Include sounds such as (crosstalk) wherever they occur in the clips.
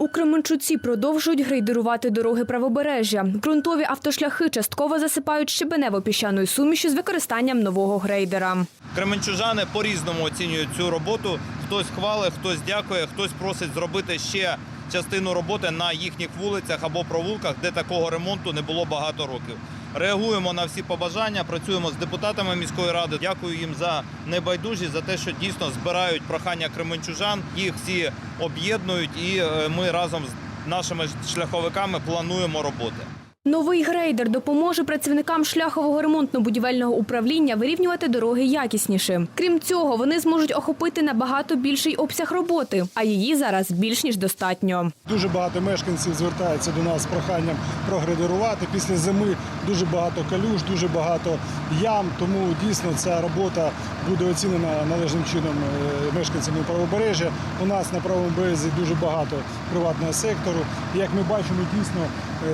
У Кременчуці продовжують грейдерувати дороги правобережжя. Ґрунтові автошляхи частково засипають щебенево-піщаною сумішю з використанням нового грейдера. Кременчужани по-різному оцінюють цю роботу. Хтось хвалить, хтось дякує, хтось просить зробити ще частину роботи на їхніх вулицях або провулках, де такого ремонту не було багато років. Реагуємо на всі побажання, працюємо з депутатами міської ради. Дякую їм за небайдужість, за те, що дійсно збирають прохання кременчужан. Їх всі об'єднують, і е, ми разом з нашими шляховиками плануємо роботи. Новий грейдер допоможе працівникам шляхового ремонтно-будівельного управління вирівнювати дороги якісніше. Крім цього, вони зможуть охопити набагато більший обсяг роботи, а її зараз більш ніж достатньо. Дуже багато мешканців звертаються до нас з проханням прогрейдерувати. Після зими дуже багато калюж, дуже багато ям. Тому дійсно ця робота буде оцінена належним чином е, мешканцями правобережжя. У нас на правому березі дуже багато приватного сектору. Як ми бачимо, дійсно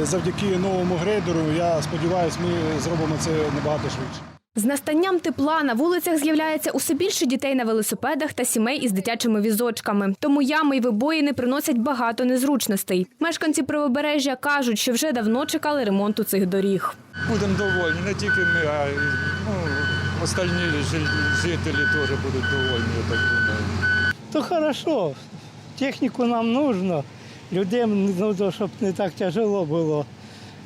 е, завдяки новому грейдеру, я сподіваюся, ми зробимо це набагато швидше. З настанням тепла на вулицях з'являється усе більше дітей на велосипедах та сімей із дитячими візочками. Тому ями й вибоїни приносять багато незручностей. Мешканці правобережжя кажуть, що вже давно чекали ремонту цих доріг. Будемо довольні, не тільки ми, а й ну, остальні жителі теж будуть довольні, я так думаю. То хорошо. Техніку нам нужно. Людям, ну, щоб не так тяжело було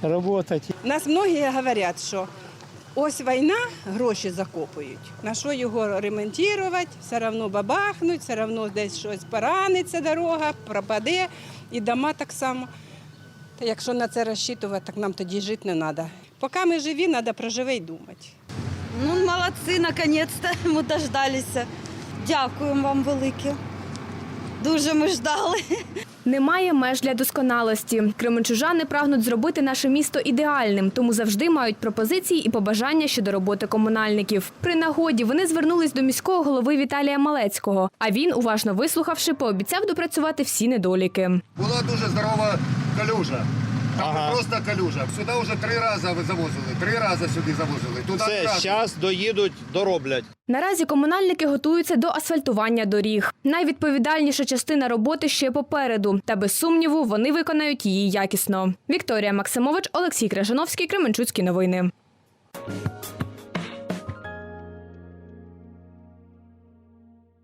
працювати. Нас многі говорять, що ось війна, гроші закопують. На що його ремонтувати, все одно бабахнуть, все одно десь щось пораниться дорога, пропаде, і дома так само. Та якщо на це розчитувати, так нам тоді жити не треба. Поки ми живі, треба про живе й думати. Ну, молодці, наконець-то (laughs) ми дождалися. Дякуємо вам велике. Дуже ми ждали. Немає меж для досконалості. Кременчужани прагнуть зробити наше місто ідеальним, тому завжди мають пропозиції і побажання щодо роботи комунальників. При нагоді вони звернулись до міського голови Віталія Малецького. А він, уважно вислухавши, пообіцяв допрацювати всі недоліки. Була дуже здорова калюжа. Там Ага. просто калюжа. Сюди вже три рази завозили. Три рази сюди завозили. Туди Все, раз. зараз доїдуть, дороблять. Наразі комунальники готуються до асфальтування доріг. Найвідповідальніша частина роботи ще попереду, та без сумніву вони виконають її якісно. Вікторія Максимович, Олексій Крижановський, Кременчуцькі новини.